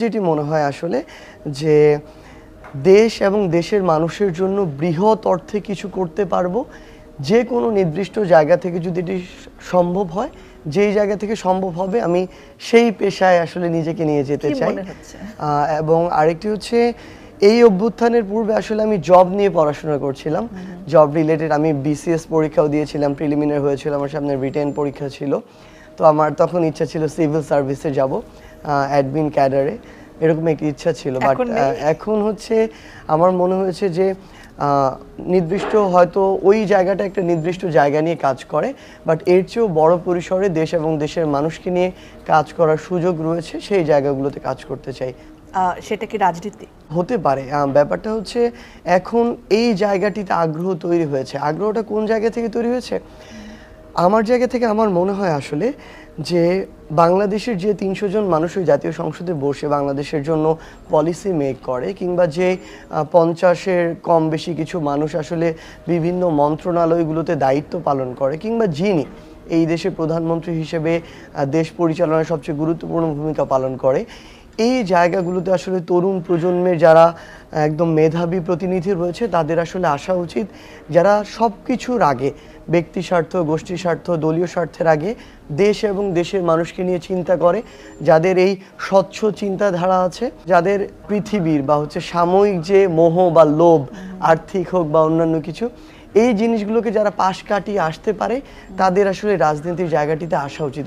যেটি মনে হয় আসলে যে দেশ এবং দেশের মানুষের জন্য বৃহৎ অর্থে কিছু করতে পারব। যে কোনো নির্দিষ্ট জায়গা থেকে যদি এটি সম্ভব হয় যেই জায়গা থেকে সম্ভব হবে আমি সেই পেশায় আসলে নিজেকে নিয়ে যেতে চাই। এবং আরেকটি হচ্ছে এই অভ্যুত্থানের পূর্বে আসলে আমি জব নিয়ে পড়াশোনা করছিলাম। জব রিলেটেড আমি বিসিএস পরীক্ষাও দিয়েছিলাম প্রিলিমিনারি হয়েছিল আমার সামনে রিটেন পরীক্ষা ছিল। তো আমার তখন ইচ্ছা ছিল সিভিল সার্ভিসে যাব অ্যাডমিন ক্যাডারে এরকম একটি ইচ্ছা ছিল বাট এখন হচ্ছে আমার মনে হয়েছে যে নির্দিষ্ট হয়তো ওই জায়গাটা একটা নির্দিষ্ট জায়গা নিয়ে কাজ করে বাট এর চেয়েও বড় পরিসরে দেশ এবং দেশের মানুষকে নিয়ে কাজ করার সুযোগ রয়েছে সেই জায়গাগুলোতে কাজ করতে চাই। সেটা কি রাজনীতি? হতে পারে ব্যাপারটা হচ্ছে এখন এই জায়গাটিতে আগ্রহ তৈরি হয়েছে। আগ্রহটা কোন জায়গা থেকে তৈরি হয়েছে? আমার জায়গা থেকে আমার মনে হয় আসলে যে বাংলাদেশের যে তিনশো জন মানুষ ওই জাতীয় সংসদে বসে বাংলাদেশের জন্য পলিসি মেক করে কিংবা যে পঞ্চাশের কম বেশি কিছু মানুষ আসলে বিভিন্ন মন্ত্রণালয়গুলোতে দায়িত্ব পালন করে কিংবা যিনি এই দেশের প্রধানমন্ত্রী হিসেবে দেশ পরিচালনায় সবচেয়ে গুরুত্বপূর্ণ ভূমিকা পালন করে এই জায়গাগুলোতে আসলে তরুণ প্রজন্মের যারা একদম মেধাবী প্রতিনিধি রয়েছে, তাদের আসলে আসা উচিত যারা সব কিছুর আগে, ব্যক্তি স্বার্থ, গোষ্ঠী স্বার্থ, দলীয় স্বার্থের আগে দেশ এবং দেশের মানুষকে নিয়ে চিন্তা করে, যাদের এই স্বচ্ছ চিন্তাধারা আছে, যাদের পৃথিবীর বা হচ্ছে সাময়িক যে মোহ বা লোভ, আর্থিক হোক বা অন্যান্য কিছু, এই জিনিসগুলোকে যারা পাশ কাটিয়ে আসতে পারে, তাদের আসলে রাজনীতির জায়গাটিতে আসা উচিত।